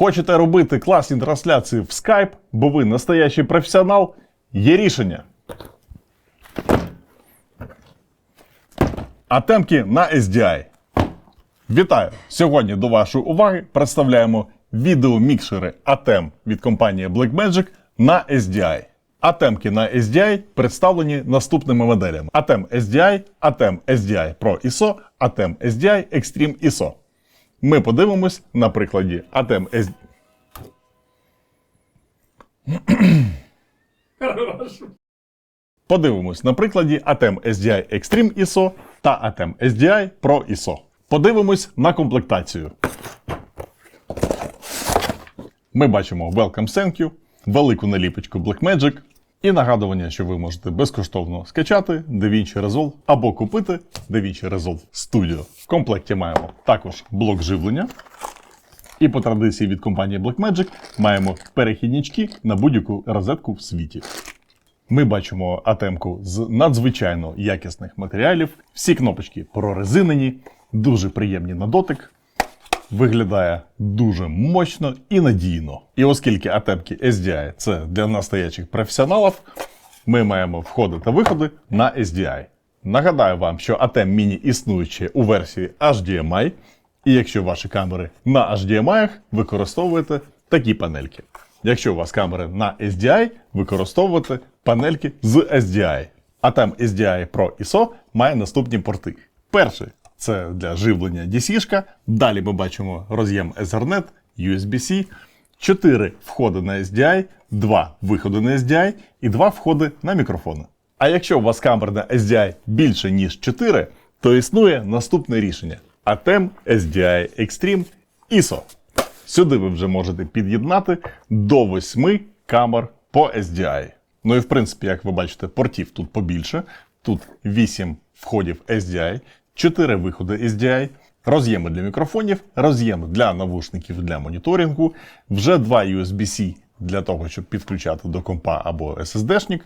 Хочете робити класні трансляції в Skype, бо ви настоящий професіонал? Є рішення. Атемки на SDI. Вітаю! Сьогодні до вашої уваги представляємо відеомікшери ATEM від компанії Blackmagic на SDI. Атемки на SDI представлені наступними моделями: ATEM SDI, ATEM SDI Pro ISO, ATEM SDI Extreme ISO. Ми подивимось на прикладі ATEM SDI. Подивимось на прикладі ATEM SDI Extreme ISO та ATEM SDI Pro ISO. Подивимось на комплектацію. Ми бачимо Welcome Thank You, велику наліпочку Blackmagic і нагадування, що ви можете безкоштовно скачати DaVinci Resolve або купити DaVinci Resolve Studio. В комплекті маємо також блок живлення. І по традиції від компанії Blackmagic маємо перехіднички на будь-яку розетку в світі. Ми бачимо атемку з надзвичайно якісних матеріалів. Всі кнопочки прорезинені, дуже приємні на дотик. Виглядає дуже мощно і надійно. І оскільки атемки SDI це для настоячих професіоналів, ми маємо входи та виходи на SDI. Нагадаю вам, що ATEM Mini існує у версії HDMI, і якщо ваші камери на HDMI, використовуєте такі панельки. Якщо у вас камери на SDI, використовуйте панельки з SDI. ATEM SDI Pro ISO має наступні порти. Перший це для живлення DC-шка. Далі ми бачимо роз'єм Ethernet, USB-C, 4 входи на SDI, 2 виходи на SDI і 2 входи на мікрофони. А якщо у вас камер на SDI більше ніж 4, то існує наступне рішення: ATEM SDI Extreme ISO. Сюди ви вже можете під'єднати до 8 камер по SDI. Ну і в принципі, як ви бачите, портів тут побільше. Тут 8 входів SDI, 4 виходи SDI, роз'єми для мікрофонів, роз'єм для навушників для моніторингу, вже 2 USB-C для того, щоб підключати до компа або SSD-шник,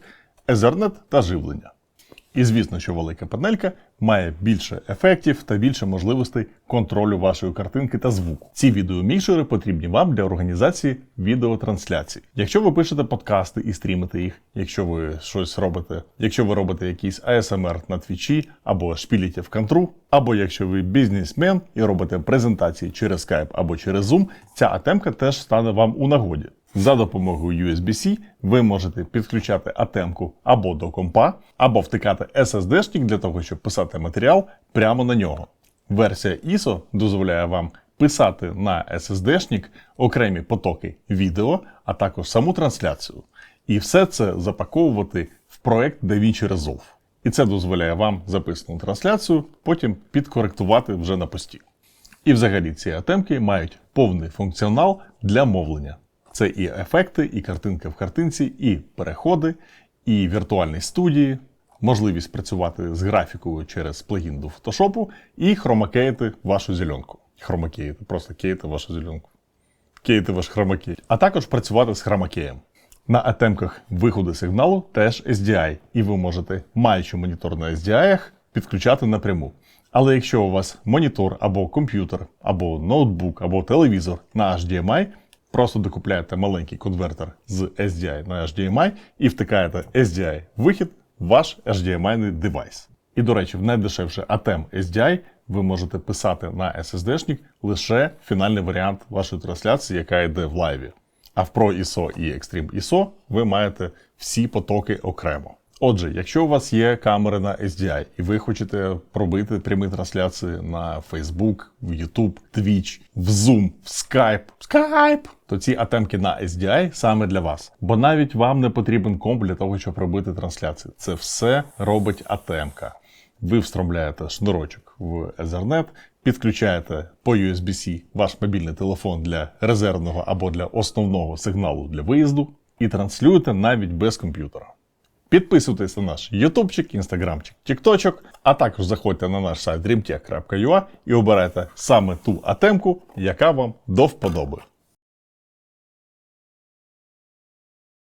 Ethernet та живлення. І звісно, що велика панелька має більше ефектів та більше можливостей контролю вашої картинки та звуку. Ці відеомікшери потрібні вам для організації відеотрансляцій. Якщо ви пишете подкасти і стрімите їх, якщо ви щось робите, якщо ви робите якийсь ASMR на твічі або шпіліте в контру, або якщо ви бізнесмен і робите презентації через Skype або через Zoom, ця атемка теж стане вам у нагоді. За допомогою USB-C ви можете підключати атемку або до компа, або втикати SSD-шник для того, щоб писати матеріал прямо на нього. Версія ISO дозволяє вам писати на SSD-шник окремі потоки відео, а також саму трансляцію. І все це запаковувати в проект DaVinci Resolve. І це дозволяє вам записану трансляцію, потім підкоректувати вже на пості. І взагалі ці атемки мають повний функціонал для мовлення. Це і ефекти, і картинка в картинці, і переходи, і віртуальні студії, можливість працювати з графікою через плагін до фотошопу, і хромакеїти вашу зеленку. Хромакеїти, просто кейти вашу зеленку. Кейти ваш хромакей. А також працювати з хромакеєм. На атемках виходи сигналу теж SDI, і ви можете, маючи монітор на SDI, підключати напряму. Але якщо у вас монітор або комп'ютер, або ноутбук, або телевізор на HDMI, Просто докупляєте маленький конвертер з SDI на HDMI і втикаєте SDI вихід в ваш HDMI девайс. І, до речі, в найдешевше ATEM SDI ви можете писати на SSD-шник лише фінальний варіант вашої трансляції, яка йде в лайві. А в Pro ISO і Extreme ISO ви маєте всі потоки окремо. Отже, якщо у вас є камери на SDI і ви хочете пробити прямі трансляції на Facebook, в YouTube, Twitch, в Zoom, в Skype, Skype, то ці атемки на SDI саме для вас. Бо навіть вам не потрібен комп для того, щоб робити трансляції. Це все робить атемка. Ви встромляєте шнурочок в Ethernet, підключаєте по USB-C ваш мобільний телефон для резервного або для основного сигналу для виїзду і транслюєте навіть без комп'ютера. Підписуйтесь на наш ютубчик, інстаграмчик, тікточок, а також заходьте на наш сайт dreamtech.ua і обирайте саме ту атемку, яка вам до вподоби.